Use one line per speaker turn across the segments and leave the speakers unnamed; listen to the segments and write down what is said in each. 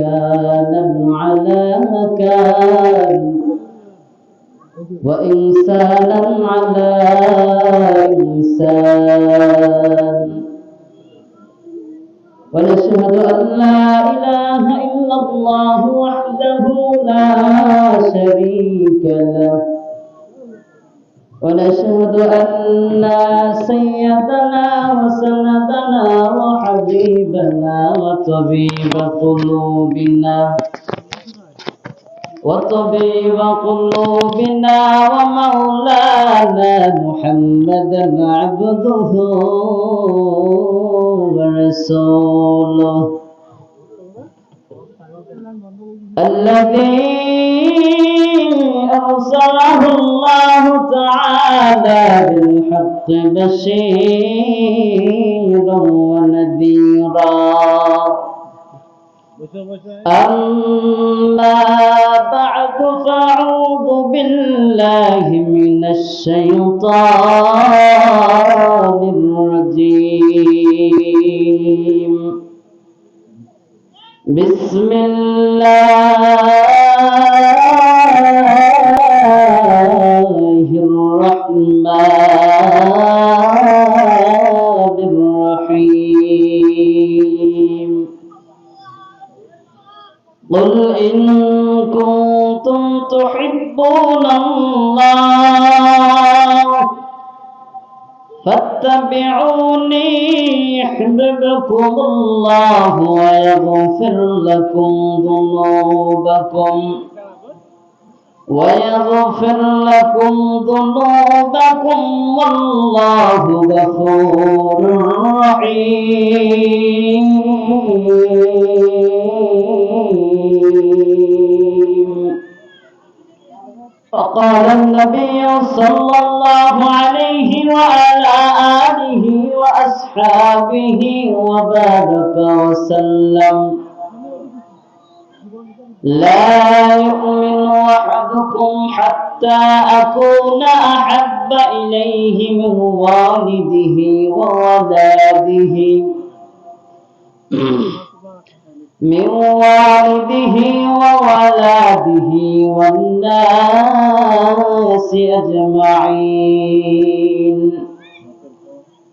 مكانا على مكان. وإنسانا على إنسان. ونشهد أن لا إله إلا الله وحده لا ونشهد أن سيدنا وسندنا وحبيبنا وطبيب قلوبنا وطبيب قلوبنا ومولانا محمدا عبده ورسوله. الذي أرسله الله تعالى بالحق بشيرا ونذيرا. أما بعد فأعوذ بالله من الشيطان الرجيم. بسم الله تحبون الله. فاتبعوني يحببكم الله ويغفر لكم ذنوبكم. ويغفر لكم ذنوبكم والله غفور رحيم. وقال النبي صلى الله عليه وعلى آله وأصحابه وبارك وسلم. لا يؤمن أحدكم حتى أكون أحب إليه من والده وولده من والده وولده والناس أجمعين.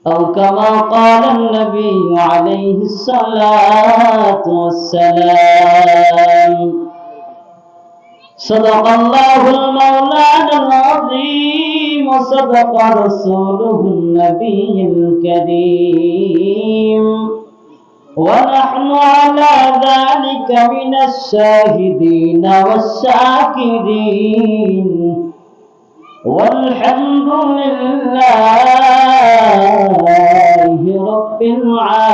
أو كما قال النبي عليه الصلاة والسلام. صدق الله المولانا العظيم وصدق رسوله النبي الكريم. ونحن على ذلك من الشاهدين والشاكرين والحمد لله رب العالمين.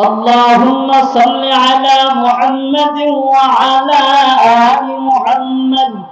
اللهم صل على محمد وعلى آل محمد.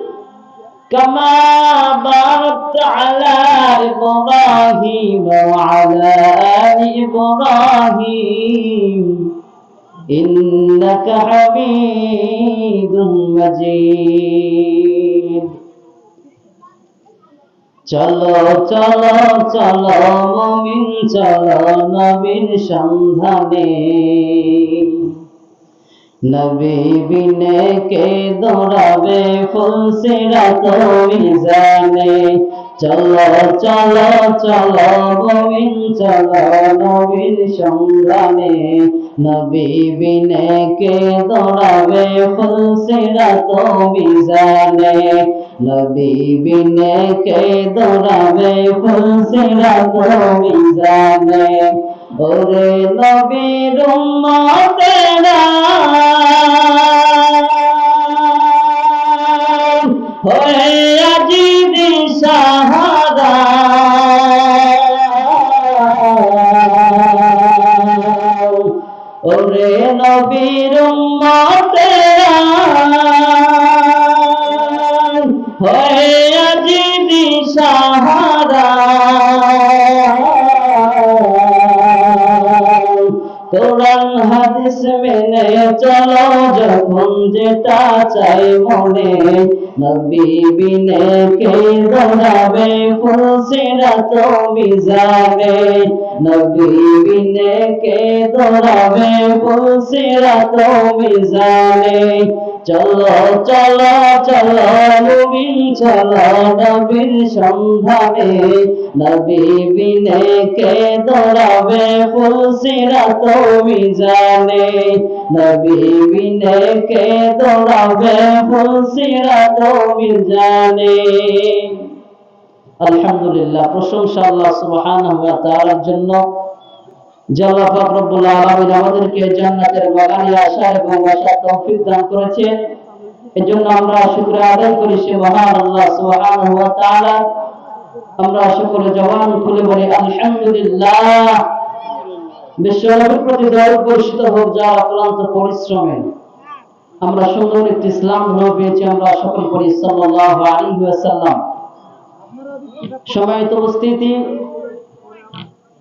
كما باركت على إبراهيم وعلى آل إبراهيم إنك حميد مجيد চলো চলো চলো মমিন চলো নবীন সন্ধানে নবী বিনে কে দৌড়াবে ফুলসিরা তো মিজানে। চলো চলো চলো মুমিন চলো নবীর সন্ধানে। নবী বিনে কে দৌড়াবে ফুলসিরা তো বিজানে নবী বিনে কে দৌড়াবে ফুলসিরা তো বিজানে ওরে নবীর উম্মতেরা হয়ে আজি দিশাহারা ওরে নবীর উম্মতেরা হয়ে আজি দিশাহারা কোরআন, হাদিস মেনে চলো, যখন যেটা চাই মনে নবী বিনে কে দৌড়াবে ফুলসিরা তো মিজানে নবীবিনে কে দৌড়াবে ফুলসিরা তো মিজানে চলো চলো চলো মুমিন চলো নবীর সন্ধানে। নবী বিনে কে দৌড়াবে ফুলসিরা তো মিজানে নবী বিনে কে দৌড়াবে ফুলসিরা তো মিজানে আলহামদুলিল্লাহ, প্রশংসা আল্লাহ সুবহানাহু ওয়া তাআলার জন্য যে আল্লাহ পাক রব্বুল আলামিন আমাদেরকে জান্নাতের বাগানে আসা এবং বসার তৌফিক দান এজন্য আমরা আদায় করি আল্লাহ সুবহানাহু ওয়া তাআলা। আমরা জবান খুলে বলি, আলহামদুলিল্লাহ। প্রতি হোক, যার অক্লান্ত পরিশ্রমে। আমরা সুন্দর একটি ইসলাম ধর্ম পেয়েছি, আমরা সকল করি সাল্লাল্লাহু আলাইহি ওয়াসাল্লাম। সময়ত উপস্থিতি।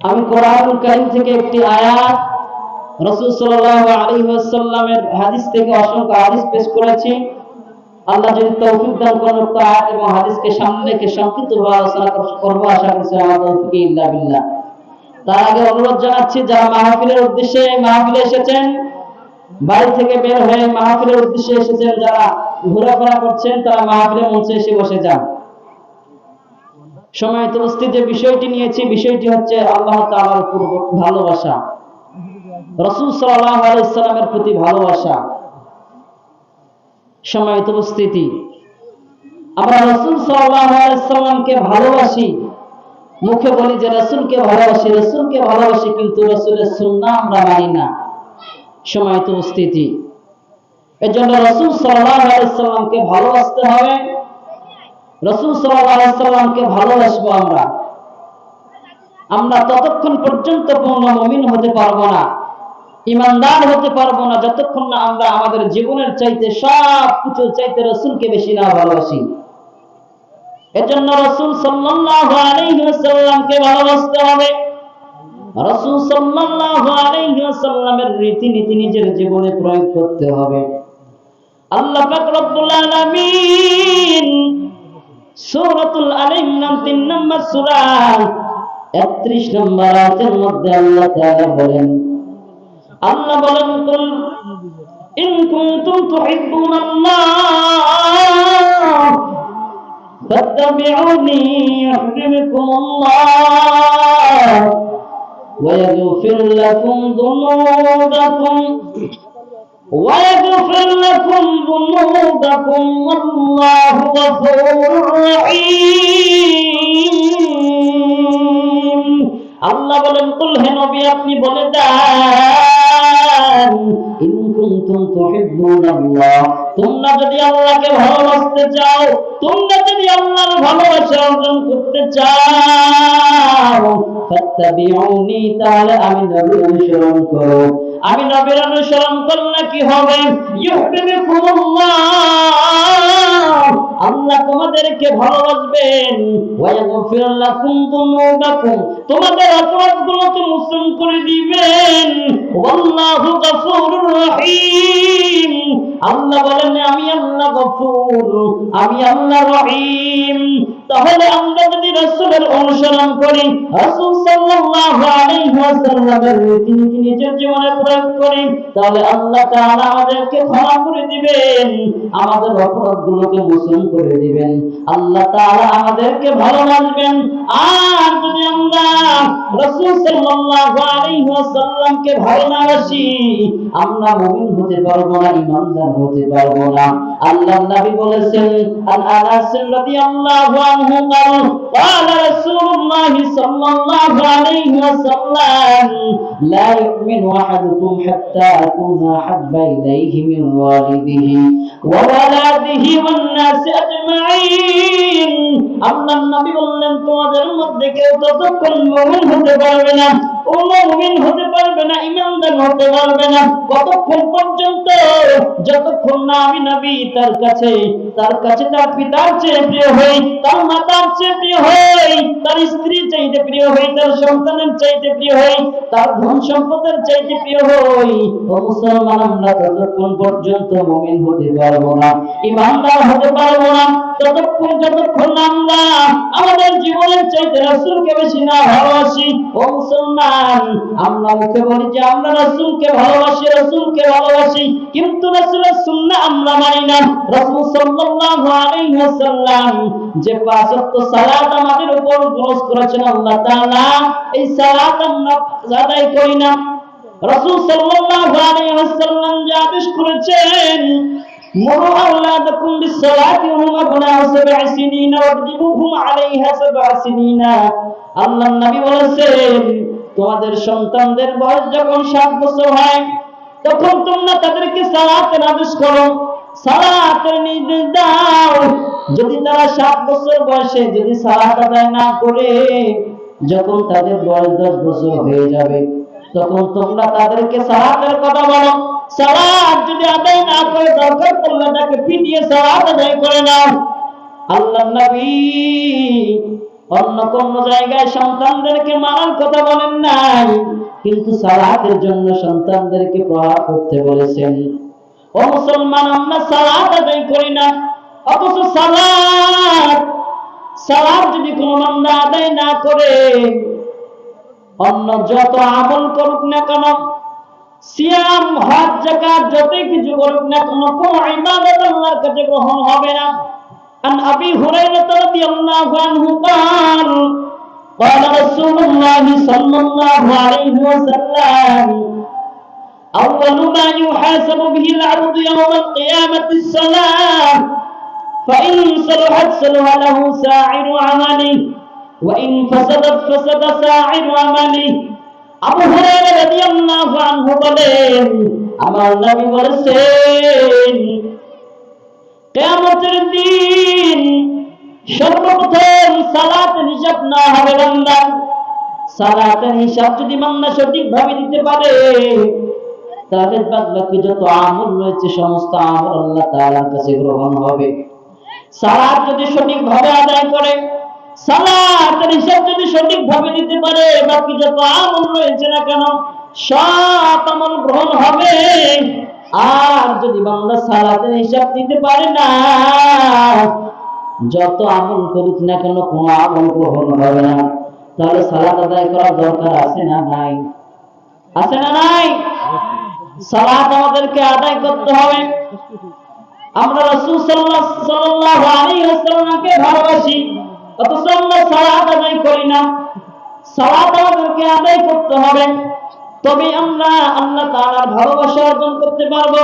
আমি কোরআন কারীম থেকে একটি আয়াত রাসূল সাল্লাল্লাহু আলাইহি ওয়াসাল্লামের হাদিস থেকে অসংখ্য হাদিস পেশ করেছি। আল্লাহ যদি তৌফিক দান করেন উক্ত আয়াত এবং হাদিসকে সামনে রেখে সংক্ষিপ্ত ভাবে আলোচনা করব, আশা করছি আমার তৌফিক ইল্লা বিল্লাহ। তার আগে অনুরোধ জানাচ্ছি, যারা মাহফিলের উদ্দেশ্যে মাহফিলে এসেছেন, বাড়ি থেকে বের হয়ে মাহফিলের উদ্দেশ্যে এসেছেন, যারা ঘোরাফেরা করছেন, তারা মাহফিলের মঞ্চে এসে বসে যান। সময়ত উপস্থিত যে বিষয়টি নিয়েছি, বিষয়টি হচ্ছে আল্লাহ তাআলার উপর ভালোবাসা। রসুল সাল্লাল্লাহু আলাইহি সাল্লামের প্রতি ভালোবাসা। সময়ত উপস্থিতি আমরা রসুল সাল্লাল্লাহু আলাইহি সাল্লামকে ভালোবাসি। মুখে বলি যে রসুলকে ভালোবাসি রসুলকে ভালোবাসি কিন্তু রসুলের সুন্নাহ আমরা মানি না। সময়ত উপস্থিতি এর জন্য রসুল সাল্লাল্লাহু আলাইহি সাল্লামকে ভালোবাসতে হবে। রসুল সাল্লামকে ভালোবাসবো আমরা। আমরা ততক্ষণ পর্যন্ত পূর্ণ মমিন হতে পারব না ইমানদার হতে পারব না, যতক্ষণ না আমরা আমাদের জীবনের চাইতে সব কিছু চাইতে রসুলকে বেশি না ভালোবাসি। এজন্য রসুল ওয়াসাল্লামকে ভালোবাসতে হবে। রসুল ওয়াসাল্লামের রীতিনীতি নিজের জীবনে প্রয়োগ করতে হবে। আল্লাহ সূরাতুল আল ইমরান 3 নম্বর সূরা 31 নম্বর আয়াতের মধ্যে আল্লাহ তাআলা বলেন আল্লাহ বলেন কুল ইন কুনতুম তুহিব্বুনাল্লাহ فاتبعوني يحببكم الله ويغفر لكم ذنوبكم ويغفر لكم ذنوبكم والله غفور رحيم আল্লাহ বলেন কুল হে নবী আপনি বলে দেন ইন কুনতুম তুহিব্বুনাল্লাহ তোমরা যদি আল্লাহকে ভালোবাসতে চাও তোমরা যদি আল্লাহর ভালোবাসা অর্জন করতে চাও ফাত্তাবিউনি তাহলে আমি নবীর অনুসরণ করো আমি নবীর অনুসরণ করলে কি হবে? আল্লাহ তোমাদেরকে ভালোবাসবেন। ওয়ায়াগফির লাকুম যুনুবাকুম তোমাদের অপরাধগুলোকে করে দিবেন। আল্লাহ বলেন, আমি আল্লাহ গফুর, আমি আল্লাহ রহিম। তাহলে আমরা যদি রাসূলের অনুসরণ করি, রাসূল সাল্লাল্লাহু আলাইহি ওয়াসাল্লামের রীতিনীতি নিজের জীবনে প্রয়োগ করি, তাহলে আল্লাহ তাআলা আমাদেরকে ক্ষমা করে দিবেন। আমাদের অপরাধগুলোকে মোচন করে দিবেন। আল্লাহ তাআলা আমাদেরকে ভালোবাসবেন আর যদি আমরা রাসূল সাল্লাল্লাহু আলাইহি ওয়াসাল্লামকে ভালো না বাসি আমরা মুমিন হতে পারবো না ঈমানদার হতে পারবো না আল্লাহর নবী বলেছেন আন আনাস রাদিয়াল্লাহু আনহু قال قال رسول الله صلى الله عليه وسلم لا يؤمن احدكم حتى اكون احب اليه من والده وولده والناس اجمعين আল্লাহর নবী বললেন তোমাদের মধ্যে কেউ ততক্ষণ মুমিন হতে পারবে না। মুমিন হতে পারবে না, ইমানদার হতে পারবে না। কতক্ষণ পর্যন্ত, যতক্ষণ না আমি নবী তার কাছে তার কাছে তার পিতার চেয়ে প্রিয় হই, তার মাতার চেয়ে প্রিয় হই, তার স্ত্রী চাইতে প্রিয় হই, তার সন্তানের চাইতে প্রিয় হই, তার ধন সম্পদের চাইতে প্রিয় হই, ও মুসলমান, আমরা ততক্ষণ পর্যন্ত মুমিন হতে পারব না, ইমানদার হতে পারব না। ততক্ষণ, যতক্ষণ আমরা আমাদের জীবনের চাইতে রাসূলকে বেশি না ভালোবাসি, ও মুসলমান আমরা মুখে বলি যে আমরা রাসূলকে ভালোবাসি রাসূলকে ভালোবাসি কিন্তু রাসূলের সুন্নাহ আমরা মানি না রাসূল সাল্লাল্লাহু আলাইহি ওয়াসাল্লাম যে পাঁচ ওয়াক্ত সালাত আমাদের উপর ফরজ করেছেন আল্লাহ তাআলা এই সালাত আমরা আদায় করি না রাসূল সাল্লাল্লাহু আলাইহি ওয়াসাল্লাম যে আদেশ করেছেন مروا أولادكم بالصلاة وهم أبناء سبع سنين واضربوهم عليها سبع سنين আল্লাহ নবী বলেছেন তোমাদের সন্তানদের বয়স যখন সাত বছর হয়, তখন তোমরা তাদেরকে সালাতের আদেশ করো। সালাতের নির্দেশ দাও। যদি তারা সাত বছর বয়সে যদি সালাত আদায় না করে, যখন তাদের বয়স দশ বছর হয়ে যাবে, তখন তোমরা তাদেরকে সালাতের কথা বলো। সালাত যদি আদায় না করে, দরকার পড়লে তাকে পিটিয়ে সালাত আদায় করে নাও। আল্লাহ নবী অন্য কোন জায়গায় সন্তানদেরকে মানার কথা বলেন নাই, কিন্তু সালাতের জন্য সন্তানদেরকে প্রহার করতে বলেছেন। ও মুসলমান, আমরা সালাত আদায় করি না, অথচ সালাত সালাত যদি কোনো বান্দা আদায় না করে, অন্য যত আমল করুক না কেন, সিয়াম, হজ, যাকাত, যতই কিছু করুক না কেন, কোন ইবাদত আল্লাহর কাছে গ্রহণ হবে না। عن أبي هريرة رضي الله عنه قال قال رسول الله صلى الله عليه وسلم أول ما يحاسب به العبد يوم القيامة الصلاة فإن صلحت صلح له ساعر عمله وإن فسدت فسد ساعر عمله আবু হুরায়রা রাদিয়াল্লাহু আনহু বলেন আমার নবী বলেছেন কিয়ামতের দিন সর্বপ্রথম সালাতের হিসাব না হবে বান্দা। সালাতের হিসাব যদি বান্দা সঠিকভাবে দিতে পারে তাহলে বাদ বাকি যত আমল রয়েছে, সমস্ত আমল আল্লাহ তাআলার কাছে গ্রহণ হবে। সালাত যদি সঠিকভাবে আদায় করে, সালাতের হিসাব যদি সঠিকভাবে দিতে পারে, বাকি যত আমল রয়েছে না কেন, সব আমল গ্রহণ হবে। আর যদি বাংলা সালাতের হিসাব দিতে পারে না, যত আমল করুক না কেন, কোন আমল গ্রহণ হবে না। তাহলে সালাত আদায় করার দরকার আছে না নাই? আছে না নাই? সালাত আমাদেরকে আদায় করতে হবে। আমরা রাসূল সাল্লাল্লাহু আলাইহি ওয়াসাল্লামকে ভালোবাসি, অথচ আমরা সালাত আদায় করি না। সালাত আমাদেরকে আদায় করতে হবে। তবে আমরা আল্লাহ তাআলার ভালোবাসা অর্জন করতে পারব।